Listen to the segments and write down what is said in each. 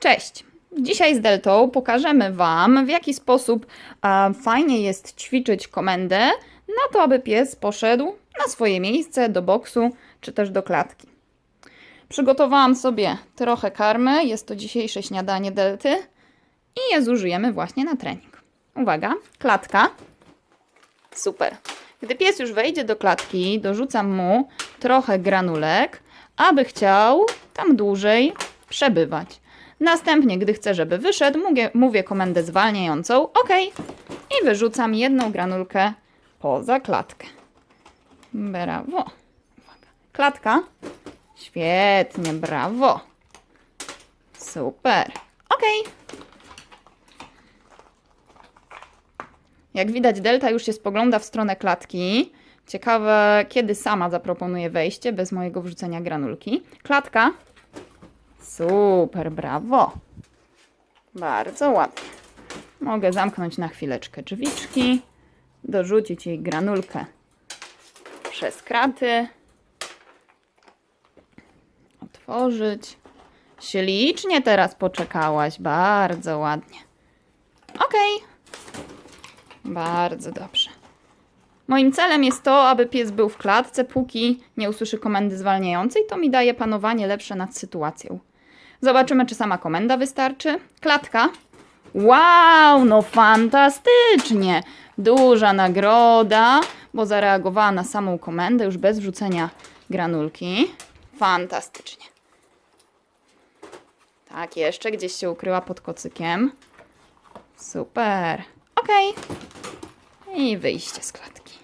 Cześć! Dzisiaj z Deltą pokażemy Wam, w jaki sposób e, fajnie jest ćwiczyć komendę na to, aby pies poszedł na swoje miejsce, do boksu czy też do klatki. Przygotowałam sobie trochę karmy, jest to dzisiejsze śniadanie Delty i je zużyjemy właśnie na trening. Uwaga, klatka. Super. Gdy pies już wejdzie do klatki, dorzucam mu trochę granulek, aby chciał tam dłużej przebywać. Następnie, gdy chcę, żeby wyszedł, mówię, mówię komendę zwalniającą OK i wyrzucam jedną granulkę poza klatkę. Brawo. Klatka. Świetnie, brawo. Super. OK. Jak widać, Delta już się spogląda w stronę klatki. Ciekawe, kiedy sama zaproponuje wejście bez mojego wrzucenia granulki. Klatka. Super, brawo. Bardzo ładnie. Mogę zamknąć na chwileczkę drzwiczki, dorzucić jej granulkę przez kraty, otworzyć. Ślicznie teraz poczekałaś, bardzo ładnie. Okej. Bardzo dobrze. Moim celem jest to, aby pies był w klatce, póki nie usłyszy komendy zwalniającej. To mi daje panowanie lepsze nad sytuacją. Zobaczymy, czy sama komenda wystarczy. Klatka. Wow, no fantastycznie! Duża nagroda, bo zareagowała na samą komendę już bez wrzucenia granulki. Fantastycznie. Tak, jeszcze gdzieś się ukryła pod kocykiem. Super. Okej. I wyjście z klatki.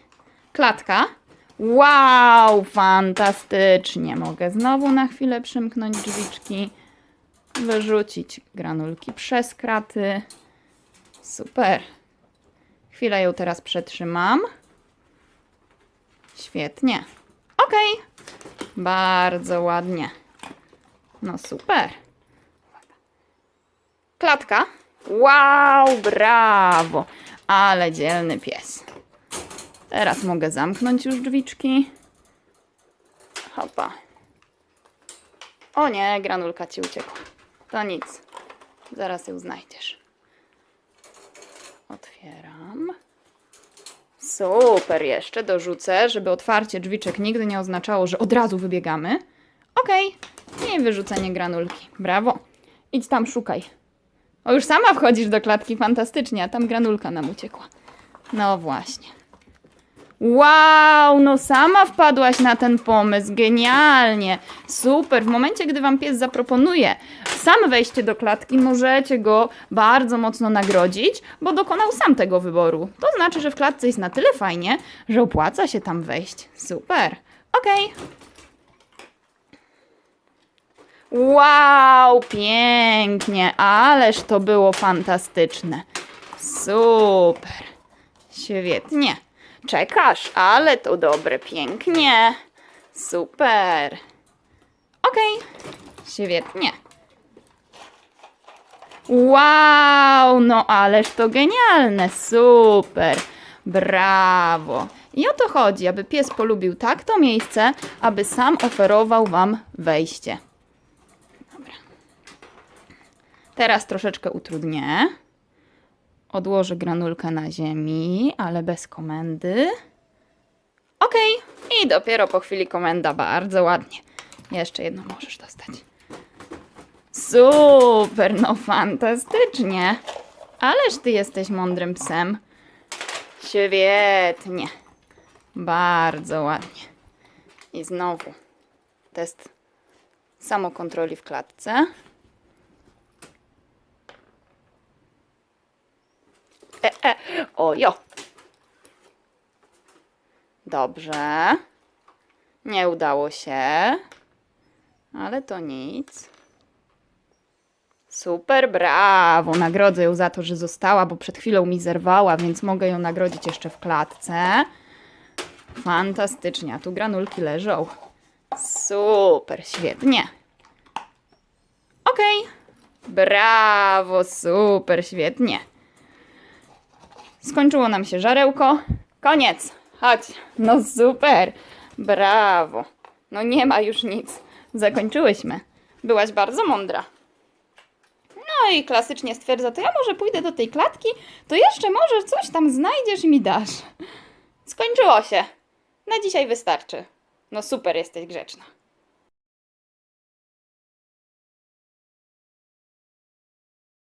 Klatka. Wow, fantastycznie. Mogę znowu na chwilę przymknąć drzwiczki, wyrzucić granulki przez kraty. Super. Chwilę ją teraz przetrzymam. Świetnie. Ok. Bardzo ładnie. No super. Klatka. Wow, brawo. Ale dzielny pies. Teraz mogę zamknąć już drzwiczki. Hopa. O nie, granulka ci uciekła. To nic. Zaraz ją znajdziesz. Otwieram. Super, jeszcze dorzucę, żeby otwarcie drzwiczek nigdy nie oznaczało, że od razu wybiegamy. Okej. I wyrzucenie granulki. Brawo. Idź tam, szukaj. O, już sama wchodzisz do klatki, fantastycznie, a tam granulka nam uciekła. No właśnie. Wow, no sama wpadłaś na ten pomysł, genialnie, super. W momencie, gdy wam pies zaproponuje sam wejście do klatki, możecie go bardzo mocno nagrodzić, bo dokonał sam tego wyboru. To znaczy, że w klatce jest na tyle fajnie, że opłaca się tam wejść. Super. Okej. Wow, pięknie, ależ to było fantastyczne. Super. Świetnie. Czekasz, ale to dobre, pięknie. Super. Okej. Świetnie. Wow, no ależ to genialne, super. Brawo. I o to chodzi, aby pies polubił tak to miejsce, aby sam oferował wam wejście. Dobra. Teraz troszeczkę utrudnię. Odłożę granulkę na ziemi, ale bez komendy. Ok. I dopiero po chwili komenda. Bardzo ładnie. Jeszcze jedno możesz dostać. Super, no fantastycznie. Ależ ty jesteś mądrym psem. Świetnie. Bardzo ładnie. I znowu test samokontroli w klatce. E, e. Ojo. Dobrze. Nie udało się. Ale to nic. Super, brawo. Nagrodzę ją za to, że została, bo przed chwilą mi zerwała, więc mogę ją nagrodzić jeszcze w klatce. Fantastycznie. A tu granulki leżą. Super, świetnie. Okej. Brawo, super, świetnie. Skończyło nam się żarełko. Koniec. Chodź. No super. Brawo. No nie ma już nic. Zakończyłyśmy. Byłaś bardzo mądra. No i klasycznie stwierdza, to ja może pójdę do tej klatki, to jeszcze może coś tam znajdziesz i mi dasz. Skończyło się. Na dzisiaj wystarczy. No super, jesteś grzeczna.